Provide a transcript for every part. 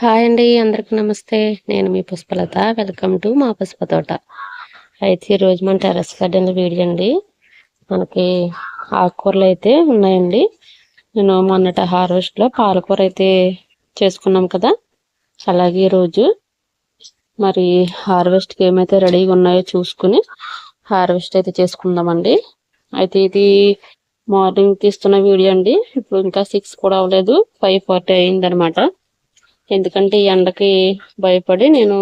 Hi అండి అందరికి నమస్తే. నేను మీ పుష్పలత. వెల్కమ్ టు మా పుష్ప తోట. అయితే ఈరోజు మన టెరస్ గార్డెన్ వీడియో అండి. మనకి ఆకుకూరలు అయితే ఉన్నాయండి. నేను మొన్నట హార్వెస్ట్లో పాలకూర అయితే చేసుకున్నాం కదా. అలాగే ఈరోజు మరి హార్వెస్ట్కి ఏమైతే రెడీగా ఉన్నాయో చూసుకుని హార్వెస్ట్ అయితే చేసుకుందామండి. అయితే ఇది మార్నింగ్ తీస్తున్న వీడియో అండి. ఇప్పుడు ఇంకా సిక్స్ కూడా అవ్వలేదు. ఫైవ్ ఫార్టీ అయిందనమాట. ఎందుకంటే ఈ ఎండకి భయపడి నేను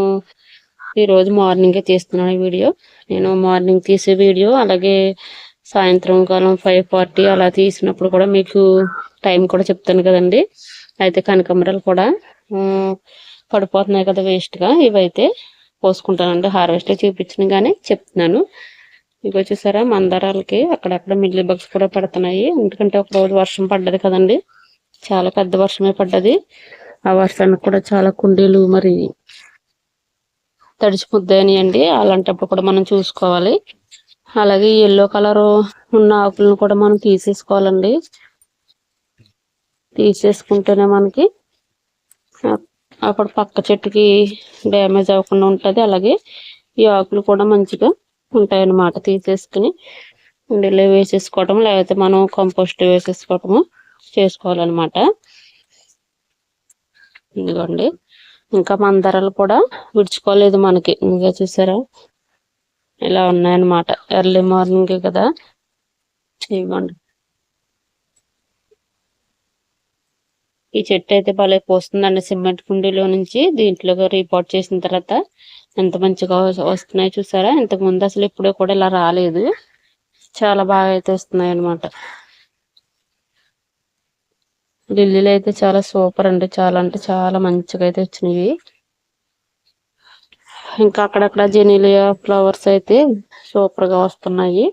ఈరోజు మార్నింగే తీస్తున్నాను వీడియో. నేను మార్నింగ్ తీసే వీడియో అలాగే సాయంత్రం కాలం ఫైవ్ ఫార్టీ అలా తీసినప్పుడు కూడా మీకు టైం కూడా చెప్తాను కదండి. అయితే కనకమరాలు కూడా పడిపోతున్నాయి కదా వేస్ట్గా ఇవైతే పోసుకుంటానండి. హార్వెస్ట్ చూపించిన కానీ చెప్తున్నాను. ఇవి వచ్చేసారా మందారాలకి అక్కడక్కడ మిల్లీ బగ్స్ కూడా పడుతున్నాయి. ఎందుకంటే ఒకరోజు వర్షం పడ్డది కదండి. చాలా పెద్ద వర్షమే పడ్డది. ఆ వర్షానికి కూడా చాలా కుండీలు మరి తడిచిపోద్దాయనియండి అలాంటప్పుడు కూడా మనం చూసుకోవాలి. అలాగే ఎల్లో కలర్ ఉన్న ఆకులను కూడా మనం తీసేసుకోవాలండి. తీసేసుకుంటేనే మనకి అప్పుడు పక్క చెట్టుకి డ్యామేజ్ అవ్వకుండా ఉంటుంది. అలాగే ఈ ఆకులు కూడా మంచిగా ఉంటాయన్నమాట తీసేసుకుని. కుండీలో వేసేసుకోవటం లేకపోతే మనం కంపోస్ట్ వేసేసుకోవటము చేసుకోవాలన్నమాట. ఇదిగోండి. ఇంకా మందారాలు కూడా విడుచుకోలేదు మనకి. ఇంకా చూసారా? ఇలా ఉన్నాయన్నమాట. ఎర్లీ మార్నింగ్ కదా. ఇవ్వండి ఈ చెట్టు అయితే భలే పోస్తుందండి. సిమెంట్ కుండీలో నుంచి దీంట్లో రిపోర్ట్ చేసిన తర్వాత ఎంత మంచిగా వస్తున్నాయి చూసారా? ఇంతకు ముందు అసలు ఇప్పుడే కూడా ఇలా రాలేదు. చాలా బాగా అయితే వస్తున్నాయి అనమాట లిల్లీలు అయితే చాలా సూపర్ అండి. చాలా అంటే చాలా మంచిగా అయితే వచ్చినాయి. ఇంకా అక్కడక్కడ జెనీలియా ఫ్లవర్స్ అయితే సూపర్గా వస్తున్నాయి.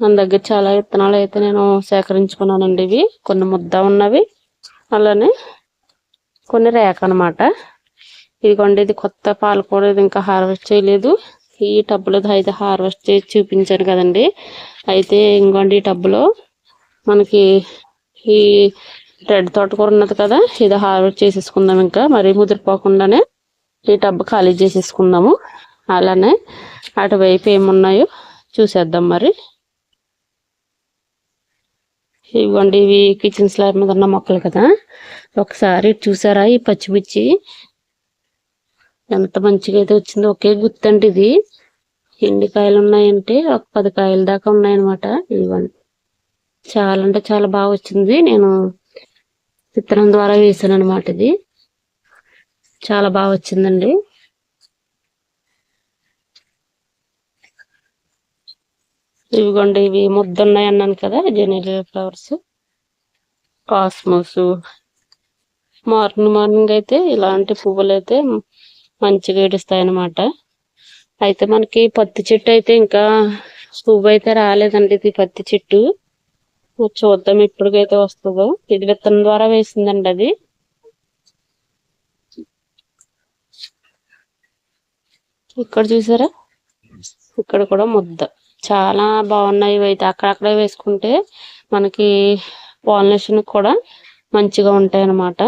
మన దగ్గర చాలా విత్తనాలు అయితే నేను సేకరించుకున్నానండి ఇవి. కొన్ని ముద్ద ఉన్నవి అలానే కొన్ని రేక అనమాట ఇదిగోండి ఇది కొత్త పాలకూర ఇది ఇంకా హార్వెస్ట్ చేయలేదు. ఈ టబ్బులో అయితే హార్వెస్ట్ చేసి చూపించాను కదండి. అయితే ఇంకోండి ఈ టబ్బులో మనకి ఈ రెడ్ తోటకూర ఉన్నది కదా ఇది హార్వెస్ట్ చేసేసుకుందాం ఇంకా. మరీ ముదిరిపోకుండానే ఈ టబ్ ఖాళీ చేసేసుకుందాము. అలానే అటువైపు ఏమున్నాయో చూసేద్దాం మరి. ఇవ్వండి ఇవి కిచెన్ స్లాబ్ మీద ఉన్న మొక్కలు కదా. ఒకసారి చూసారా ఈ పచ్చిమిర్చి? ఎంత మంచిగా అయితే వచ్చిందో. ఒకే గుర్తండి ఇది. ఎండి కాయలు ఉన్నాయంటే ఒక పది కాయల దాకా ఉన్నాయన్నమాట. ఇవ్వండి. చాలా అంటే చాలా బాగా వచ్చింది. నేను చిత్రం ద్వారా వేసాను అనమాట ఇది. చాలా బాగా వచ్చిందండి. ఇవిగోండి ఇవి ముద్దున్నాయి అన్నాను కదా జెనేరియా ఫ్లవర్స్ కాస్మోస్. మార్నింగ్ మార్నింగ్ అయితే ఇలాంటి పువ్వులు అయితే మంచిగా ఏడుస్తాయి అనమాట అయితే మనకి పత్తి చెట్టు అయితే ఇంకా పువ్వు అయితే రాలేదండి ఇది పత్తి చెట్టు. చూద్దాం ఎప్పటికైతే వస్తుందో. ఇది విత్తనం ద్వారా వేసిందండి అది. ఇక్కడ చూసారా? ఇక్కడ కూడా ముద్ద. చాలా బాగున్నాయి అయితే అక్కడక్కడే వేసుకుంటే మనకి పాలినేషన్ కూడా మంచిగా ఉంటాయి అన్నమాట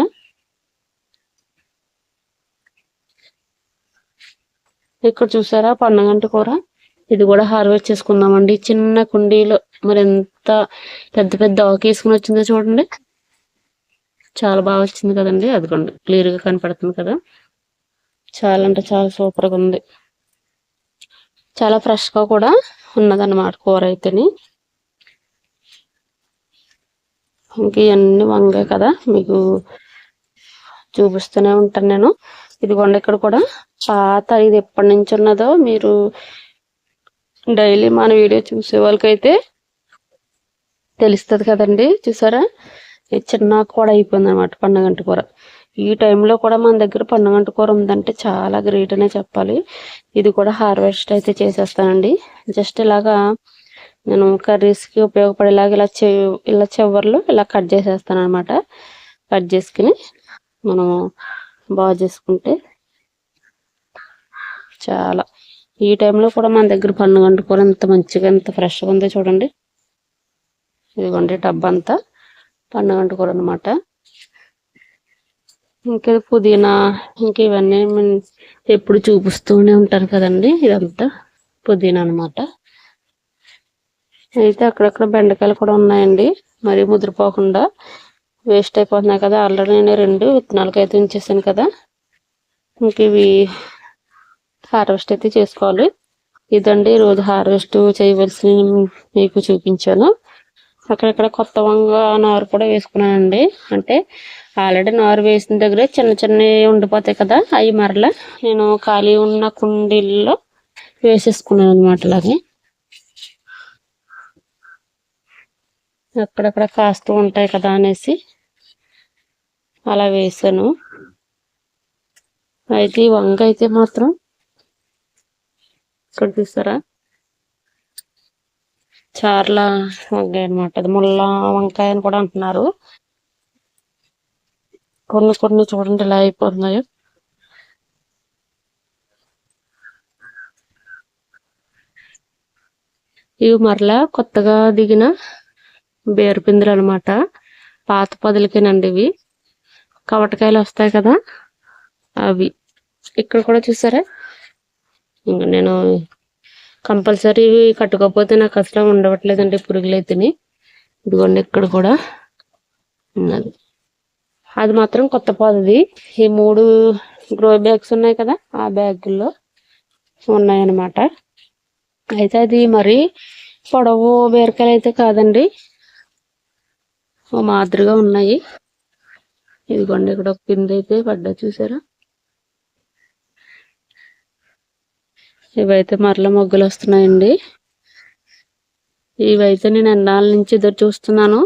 ఇక్కడ చూసారా? పండుగంటి కూర. ఇది కూడా హార్వెస్ట్ చేసుకుందామండి. చిన్న కుండీలో మరి ఎంత పెద్ద పెద్ద ఆకు వేసుకుని వచ్చిందో చూడండి. చాలా బాగా వచ్చింది కదండి. అదిగోండి క్లియర్గా కనపడుతుంది కదా. చాలా అంటే చాలా సూపర్గా ఉంది. చాలా ఫ్రెష్గా కూడా ఉన్నదన్నమాట కూర అయితేని. ఇంక ఇవన్నీ వంగాయి కదా. మీకు చూపిస్తూనే ఉంటాను నేను. ఇదిగోండి ఇక్కడ కూడా పాత ఇది ఎప్పటి నుంచి ఉన్నదో మీరు డైలీ మన వీడియో చూసే వాళ్ళకైతే తెలుస్తుంది కదండి చూసారా? చిన్న కూడా అయిపోయింది అనమాట పండుగంటి కూర. ఈ టైంలో కూడా మన దగ్గర పండుగంట కూర ఉందంటే చాలా గ్రేట్ అనే చెప్పాలి. ఇది కూడా హార్వెస్ట్ అయితే చేసేస్తానండి. జస్ట్ ఇలాగా నేను కర్రీస్కి ఉపయోగపడేలాగా ఇలా చె ఇలా చివర్లు ఇలా కట్ చేసేస్తాను అనమాట కట్ చేసుకుని మనము బాగా చేసుకుంటే చాలా. ఈ టైంలో కూడా మన దగ్గర పండుగంటి కూర ఎంత మంచిగా ఎంత ఫ్రెష్గా ఉందో చూడండి. ఇదిగోండి డబ్బంతా అంతా పండుగంటి కూర అనమాట ఇంకా పుదీనా ఇంకా ఇవన్నీ ఎప్పుడు చూపిస్తూనే ఉంటారు కదండి ఇదంతా పుదీనా అనమాట. అయితే అక్కడక్కడ బెండకాయలు కూడా ఉన్నాయండి మరి ముదిరిపోకుండా వేస్ట్ అయిపోతున్నాయి కదా ఆల్రెడీ నేను రెండు విత్తనాలకి అయితే ఉంచేసాను కదా. ఇంక ఇవి హార్వెస్ట్ అయితే చేసుకోవాలి. ఇదండి రోజు హార్వెస్ట్ చేయవలసి మీకు చూపించాను. అక్కడక్కడ కొత్త వంగ నారు కూడా వేసుకున్నానండి. అంటే ఆల్రెడీ నారు వేసిన దగ్గర చిన్న చిన్నవి ఉండిపోతాయి కదా అవి మరలా నేను ఖాళీ ఉన్న కుండీల్లో వేసేసుకున్నాను అనమాట అలాగే. అక్కడక్కడ కాస్తూ ఉంటాయి కదా అనేసి అలా వేసాను. అయితే ఈ వంగ అయితే మాత్రం ఇక్కడ చూసారా? చార్ల వంకాయ అనమాట అది ముళ్ళ వంకాయ అని కూడా అంటున్నారు. కొన్ని కొన్ని చూడండి ఇలా అయిపోతున్నాయి. ఇవి మరలా కొత్తగా దిగిన బేరుపిందులు అనమాట పాత పదులకేనండి ఇవి. కవటకాయలు వస్తాయి కదా అవి. ఇక్కడ కూడా చూసారా? నేను కంపల్సరీ కట్టుకోకపోతే నాకు అసలు ఉండవట్లేదండి పురుగులు అయితేనే. ఇదిగోండి ఇక్కడ కూడా. ఉన్నది. అది మాత్రం కొత్త పాదది ఈ మూడు గ్రో బ్యాగ్స్ ఉన్నాయి కదా ఆ బ్యాగుల్లో ఉన్నాయన్నమాట. అయితే అది మరి పొడవు బీరకాయలు అయితే కాదండి. ఓ మాదిరిగా ఉన్నాయి. ఇదిగోండి ఇక్కడ ఒక పిండి అయితే పడ్డా చూసారా? ఇవైతే మరల మొగ్గులు వస్తున్నాయండి ఇవైతే నేను ఎన్నాళ్ళ నుంచి ఎదురు చూస్తున్నాను.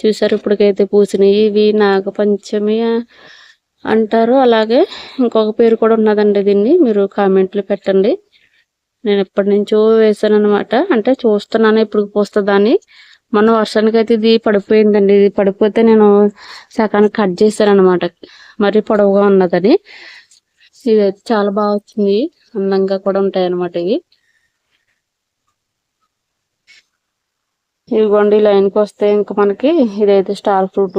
చూసారు ఇప్పటికైతే పూసినాయి ఇవి నాగపంచమి అంటారు. అలాగే ఇంకొక పేరు కూడా ఉన్నదండి దీన్ని. మీరు కామెంట్లు పెట్టండి. నేను ఎప్పటి నుంచో వేసాను అనమాట అంటే చూస్తున్నాను ఇప్పుడు పోస్తుందని మొన్న వర్షానికి అయితే ఇది పడిపోయిందండి. ఇది పడిపోతే నేను సగానికి కట్ చేశాను అనమాట మరి పొడవుగా ఉన్నదని. ఇదైతే చాలా బాగా వచ్చింది. అందంగా కూడా ఉంటాయి అనమాట ఇవి ఇదిగోండి లైన్కి వస్తే ఇంకా మనకి ఇదైతే స్టార్ ఫ్రూట్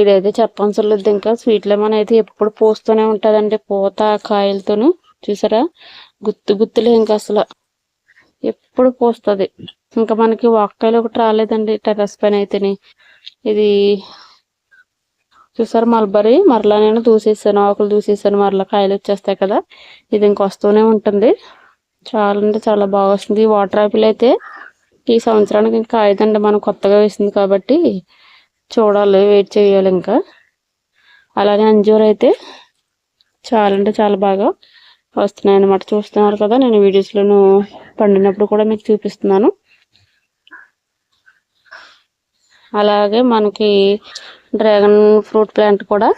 ఇదైతే చెప్పనసలేదు ఇంకా. స్వీట్ లెమన్ అయితే ఎప్పుడు పోస్తూనే ఉంటుందండి పూత కాయలతోను. చూసారా? గుత్తు గుత్తులే ఇంకా అసలు. ఎప్పుడు పోస్తుంది. ఇంకా మనకి వాక్కాయలు ఒకటి రాలేదండి టెర్రస్ పైన అయితేని. ఇది చూసారు మల్బరీ? మరలా నేను దూసేసాను ఆకులు దూసేసాను మరలా కాయలు వచ్చేస్తాయి కదా. ఇది ఇంకొస్తూనే ఉంటుంది. చాలా అంటే చాలా బాగా వస్తుంది. వాటర్ ఆపిల్ అయితే ఈ సంవత్సరానికి ఇంకా కాయదండి మనం కొత్తగా వేసింది కాబట్టి చూడాలి వెయిట్ చేయాలి ఇంకా. అలాగే అంజూర్ అయితే చాలా అంటే చాలా బాగా వస్తున్నాయి అన్నమాట చూస్తున్నారు కదా నేను వీడియోస్లోను పండినప్పుడు కూడా మీకు చూపిస్తున్నాను. అలాగే మనకి డ్రాగన్ ఫ్రూట్ ప్లాంట్ కూడా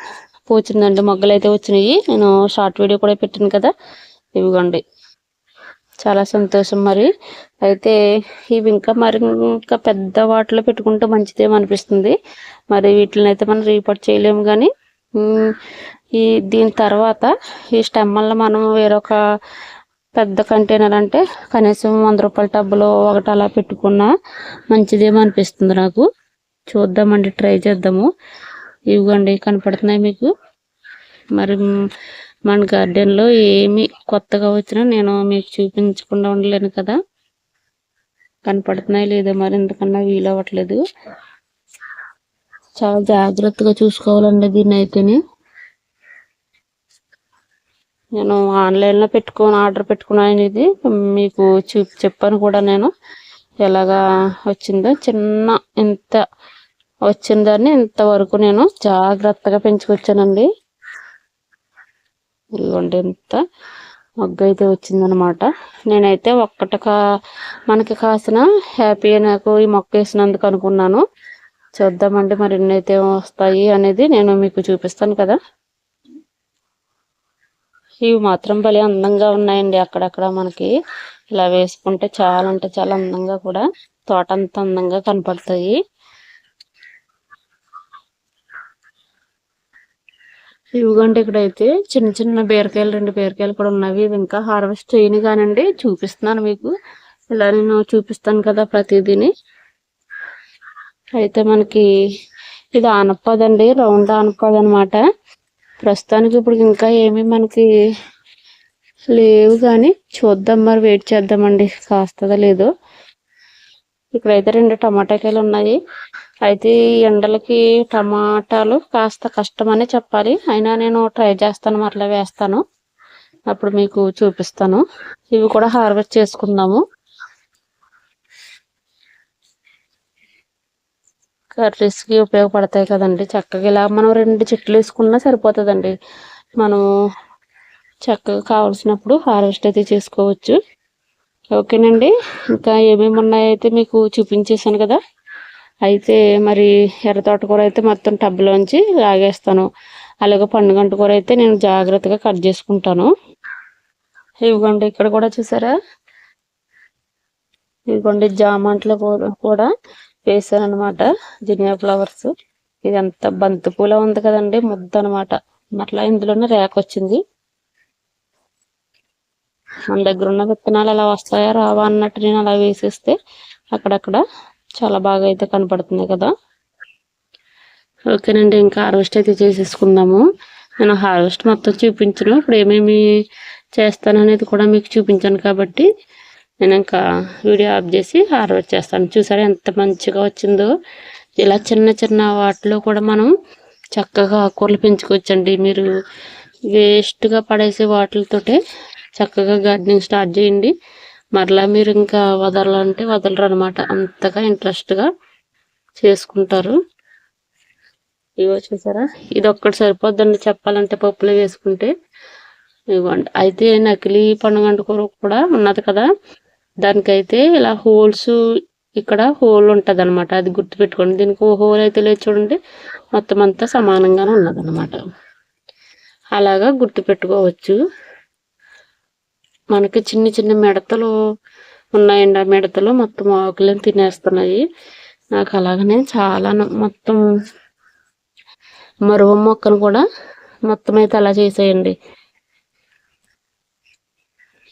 పూచిందండి. మొగ్గలు అయితే వచ్చినాయి. నేను షార్ట్ వీడియో కూడా పెట్టాను కదా. ఇవిగోండి. చాలా సంతోషం మరి. అయితే ఇవి ఇంకా మరి ఇంకా పెద్ద వాటిలో పెట్టుకుంటే మంచిదేమో అనిపిస్తుంది. మరి వీటిని అయితే మనం రీపోర్ట్ చేయలేము కానీ ఈ దీని తర్వాత ఈ స్టెమ్మల్లో మనం వేరొక పెద్ద కంటైనర్ అంటే కనీసం వంద రూపాయల టబ్బులో ఒకటి అలా పెట్టుకున్నా మంచిదేమో అనిపిస్తుంది నాకు. చూద్దామండి ట్రై చేద్దాము. ఇవ్వండి కనపడుతున్నాయి మీకు. మరి మన గార్డెన్లో ఏమి కొత్తగా వచ్చినా నేను మీకు చూపించకుండా ఉండలేను కదా. కనపడుతున్నాయి లేదో మరి ఎందుకన్నా వీలు అవ్వట్లేదు. చాలా జాగ్రత్తగా చూసుకోవాలండి దీన్ని అయితేనే నేను ఆన్లైన్లో పెట్టుకొని ఆర్డర్ పెట్టుకున్నాను ఇది మీకు చూ చెప్పాను కూడా నేను. ఎలాగా వచ్చిందో చిన్న ఇంత వచ్చిన దాన్ని ఇంతవరకు నేను జాగ్రత్తగా పెంచుకొచ్చానండి. ఇదిగోండి ఇంత మొగ్గ అయితే వచ్చిందనమాట. నేనైతే ఒక్కట కా మనకి కాసిన హ్యాపీ నాకు ఈ మొక్క వేసినందుకు అనుకున్నాను. చూద్దామండి మరి ఎన్నైతే వస్తాయి అనేది నేను మీకు చూపిస్తాను కదా. ఇవి మాత్రం భలే అందంగా ఉన్నాయండి అక్కడక్కడ మనకి. ఇలా వేసుకుంటే చాలా అంటే చాలా అందంగా కూడా తోట అంత అందంగా కనపడతాయి. ఇవిగోండి ఇక్కడైతే చిన్న చిన్న బీరకాయలు రెండు బీరకాయలు కూడా ఉన్నవి. ఇవి ఇంకా హార్వెస్ట్ చేయను కానండి చూపిస్తున్నాను మీకు. ఇలా నేను చూపిస్తాను కదా ప్రతిదీని. అయితే మనకి ఇది ఆనపదండి రౌండ్ ఆనపద అనమాట ప్రస్తుతానికి ఇప్పుడు ఇంకా ఏమీ మనకి లేవు కానీ చూద్దాం మరి వెయిట్ చేద్దామండి. కాస్తుందో లేదో. ఇక్కడైతే రెండు టమాటాకాయలు ఉన్నాయి. అయితే ఈ ఎండలకి టమాటాలు కాస్త కష్టమని చెప్పాలి. అయినా నేను ట్రై చేస్తాను మరలా వేస్తాను. అప్పుడు మీకు చూపిస్తాను. ఇవి కూడా హార్వెస్ట్ చేసుకుందాము. కర్రీస్కి ఉపయోగపడతాయి కదండి. చక్కగా ఇలా మనం రెండు చెట్లు వేసుకున్నా సరిపోతుందండి. మనం చక్కగా కావాల్సినప్పుడు హార్వెస్ట్ అయితే చేసుకోవచ్చు. ఓకేనండి. ఇంకా ఏమేమి ఉన్నాయైతే మీకు చూపించేశాను కదా. అయితే మరి ఎర్ర తోటకూర అయితే మొత్తం టబ్లోంచి లాగేస్తాను. అలాగే పండుగంట కూర అయితే నేను జాగ్రత్తగా కట్ చేసుకుంటాను. ఇవ్వండి ఇక్కడ కూడా చూసారా? ఇదిగోండి జామంట్లో కూడా వేసాను అనమాట జినియా ఫ్లవర్స్. ఇది అంత బంతిపూల ఉంది కదండి ముద్ద అనమాట మరలా ఇందులోనే రేక వచ్చింది మన దగ్గర ఉన్న విత్తనాలు ఎలా వస్తాయా రావా అన్నట్టు నేను అలా వేసేస్తే అక్కడక్కడ చాలా బాగా అయితే కనపడుతుంది కదా. ఓకేనండి ఇంకా హార్వెస్ట్ అయితే చేసేసుకుందాము. నేను హార్వెస్ట్ మొత్తం చూపించను. ఇప్పుడు ఏమేమి చేస్తాను అనేది కూడా మీకు చూపించాను కాబట్టి నేను ఇంకా వీడియో ఆఫ్ చేసి హార్వెస్ట్ చేస్తాను. చూసారా ఎంత మంచిగా వచ్చిందో. ఇలా చిన్న చిన్న వాటిలో కూడా మనం చక్కగా ఆకుకూరలు పెంచుకోవచ్చండి. మీరు వేస్ట్గా పడేసే వాటితోటే చక్కగా గార్డెనింగ్ స్టార్ట్ చేయండి. మరలా మీరు ఇంకా వదలాలంటే వదలరు అనమాట అంతగా ఇంట్రెస్ట్గా చేసుకుంటారు. ఇవో చూసారా? ఇది ఒక్కటి సరిపోద్దండి చెప్పాలంటే పప్పులో వేసుకుంటే. ఇవ్వండి. అయితే నకిలీ పండుగ కూర కూడా ఉన్నది కదా. దానికైతే ఇలా హోల్స్ ఇక్కడ హోల్ ఉంటుంది అనమాట అది గుర్తుపెట్టుకోండి. దీనికి హోల్ అయితే లేదు చూడండి. మొత్తం అంతా సమానంగానే ఉన్నదనమాట అలాగా గుర్తుపెట్టుకోవచ్చు. మనకి చిన్న చిన్న మిడతలు ఉన్నాయండి. ఆ మిడతలు మొత్తం ఆకులను తినేస్తున్నాయి. నాకు అలాగనే చాలా మొత్తం మరువ మొక్కను కూడా మొత్తం అయితే అలా చేసేయండి.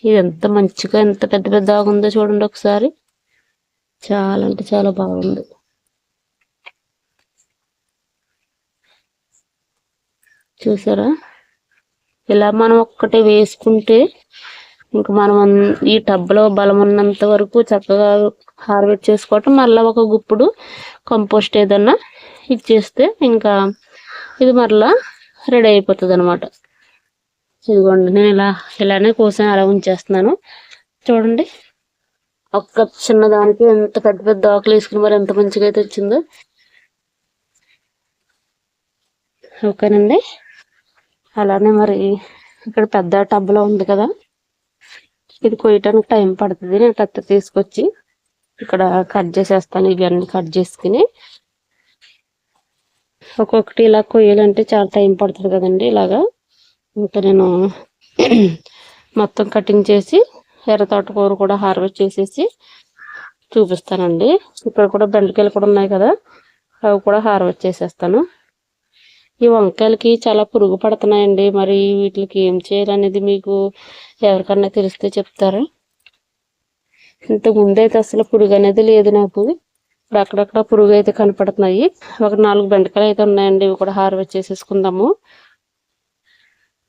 ఇది ఎంత మంచిగా ఎంత పెద్ద పెద్ద ఉందో చూడండి ఒకసారి. చాలా అంటే చాలా బాగుంది. చూసారా? ఇలా మనం ఒక్కటే వేసుకుంటే ఇంకా మనం ఈ టబ్లో బలం ఉన్నంత వరకు చక్కగా హార్వెస్ట్ చేసుకోవటం మళ్ళీ ఒక గుప్పుడు కంపోస్ట్ ఏదన్నా ఇచ్చేస్తే ఇంకా ఇది మరలా రెడీ అయిపోతుంది అనమాట ఇదిగోండి నేను ఇలా ఇలానే కోసం అలా ఉంచేస్తున్నాను. చూడండి ఒక్క చిన్న దానికి ఎంత పెద్ద పెద్ద ఆకులు వేసుకుని మరి ఎంత మంచిగా అయితే వచ్చిందో. ఓకేనండి. అలానే మరి ఇక్కడ పెద్ద టబ్లో ఉంది కదా. ఇది కొయ్యటానికి టైం పడుతుంది. నేను కత్తి తీసుకొచ్చి ఇక్కడ కట్ చేసేస్తాను. ఇవన్నీ కట్ చేసుకుని ఒక్కొక్కటి ఇలా కొయ్యాలంటే చాలా టైం పడుతుంది కదండి. ఇలాగా ఇంకా నేను మొత్తం కటింగ్ చేసి ఎర్ర తోటకూర కూడా హార్వెస్ట్ చేసేసి చూపిస్తానండి. ఇక్కడ కూడా బెండకాయలు కూడా ఉన్నాయి కదా. అవి కూడా హార్వెస్ట్ చేసేస్తాను. ఈ వంకాయలకి చాలా పురుగు పడుతున్నాయండి. మరి వీటికి ఏం చేయాలనేది మీకు ఎవరికన్నా తెలిస్తే చెప్తారా? ఇంతకుముందు అయితే అసలు పురుగు అనేది లేదు నాకు. ఇప్పుడు అక్కడక్కడ పురుగు అయితే కనపడుతున్నాయి. ఒక నాలుగు బెండకాయలు అయితే ఉన్నాయండి. ఇవి కూడా హార్వెస్ట్ చేసేసుకుందాము.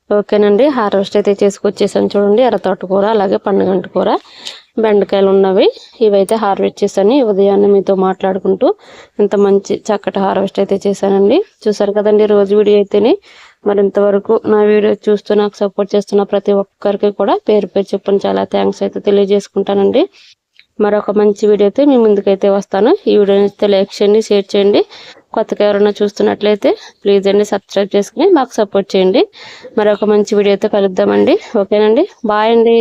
ఓకేనండి. హార్వెస్ట్ అయితే చేసుకొచ్చేసాను చూడండి. ఎర్ర తోటకూర అలాగే పండుగంట కూర. బెండకాయలు ఉన్నవి ఇవైతే హార్వెస్ట్ చేశాను. ఉదయాన్నే మీతో మాట్లాడుకుంటూ ఇంత మంచి చక్కటి హార్వెస్ట్ అయితే చేశానండి. చూసారు కదండి రోజు వీడియో అయితేనే. మరి ఇంతవరకు నా వీడియో చూస్తూ నాకు సపోర్ట్ చేస్తున్న ప్రతి ఒక్కరికి కూడా పేరు పేరు చెప్పని చాలా థ్యాంక్స్ అయితే తెలియజేసుకుంటానండి. మరొక మంచి వీడియో అయితే మీ ముందుకైతే వస్తాను. ఈ వీడియోని అయితే లైక్ చేయండి షేర్ చేయండి. కొత్తగా ఎవరైనా చూస్తున్నట్లయితే ప్లీజ్ అండి సబ్స్క్రైబ్ చేసుకుని మాకు సపోర్ట్ చేయండి. మరొక మంచి వీడియో అయితే కలుద్దామండి. ఓకేనండి. బాయ్ అండి.